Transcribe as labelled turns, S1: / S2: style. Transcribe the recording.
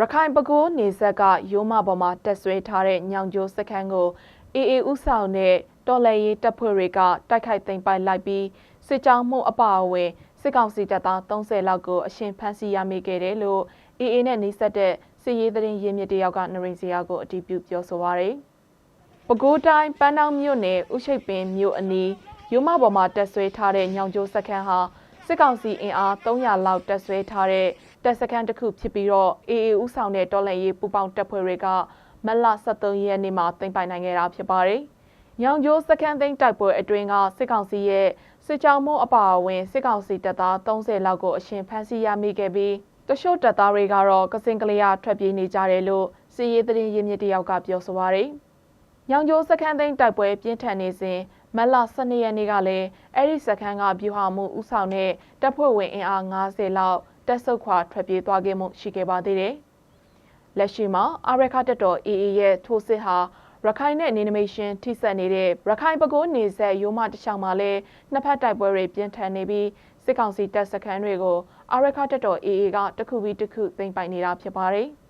S1: ရခိုင်ပကိုးနေဆက်ကရိုးမပေါ်မှာတက်ဆွဲထားတဲ့ညောင်ကျိုးစခန်းကိုအေအေဥဆောင်တဲ့တော်လှန်ရေးတပ်ဖွဲ့တွေကတိုက်ခိုက်သိမ်းပိုက်လိုက်ပြီးစစ်ကြောင်းမှုအပါအဝင်စစ်ကောင်စီတပ်သား30လောက်ကိုအရှင်ဖမ်းဆီးရမိခဲ့တယ်လို့အေအေနဲ့နှိစက်တဲ့စစ်ရေးသတင်းရင်းမြစ်တယောက်ကနရိစရာကိုအတည်ပြုပြောဆိုပါရယ်။ပဲခူးတိုင်းပန်းတောင်မြို့နယ်ဥရှိတ်ပင်မြို့အနီးရိုးမပေါ်မှာတက်ဆွဲထားတဲ့ညောင်ကျိုးစခန်းဟာစစ်ကောင်စီအင်အား300လောက်တက်ဆွဲထားတဲ့ တပ်စခန်းတစ်ခုဖြစ်ပြီးတော့အေအေဦးဆောင်တဲ့တော်လှန်ရေးပူးပေါင်းတပ်ဖွဲ့တွေကမတ်လ23ရက်နေ့မှာတင်ပိုင်နိုင်ခဲ့တာဖြစ်ပါတယ်။ညောင်ကျိုးစခန်းသိမ်းတိုက်ပွဲအတွင်းကစစ်ကောင်စီရဲ့စစ်ကြောင်းမှုအပါအဝင်စစ်ကောင်စီတပ်သား30လောက်ကိုအရှင်ဖမ်းဆီးရမိခဲ့ပြီးတချို့တပ်သားတွေကတော့ကစင်ကလေးရထွက်ပြေးနေကြတယ်လို့စီရေးသတင်းရင်းမြစ်တယောက်ကပြောဆိုပါရယ်။ညောင်ကျိုးစခန်းသိမ်းတိုက်ပွဲပြင်းထန်နေစဉ်မက်လ12ရက်နေ့ကလည်းအဲ့ဒီစခန်းကဗျူဟာမှုဥဆောင်တဲ့တပ်ဖွဲ့ဝင်အင်အား90လောက် တက်ဆုတ်ခွာထွက်ပြေးသွားခဲ့မှုရှိခဲ့ပါသေးတယ်။လက်ရှိမှာအာရခတက်တော် AA ရဲ့ထိုးစစ်ဟာရခိုင်နဲ့နေနမေရှင်ထိစပ်နေတဲ့ရခိုင်ပကိုးနေဆက်ရိုးမတချောင်းမှာလည်းနှစ်ဖက်တိုက်ပွဲတွေပြင်းထန်နေပြီးစစ်ကောင်စီတပ်စခန်းတွေကိုအာရခတက်တော် AA ကတခုပြီးတခုသိမ်းပိုက်နေတာဖြစ်ပါတယ်။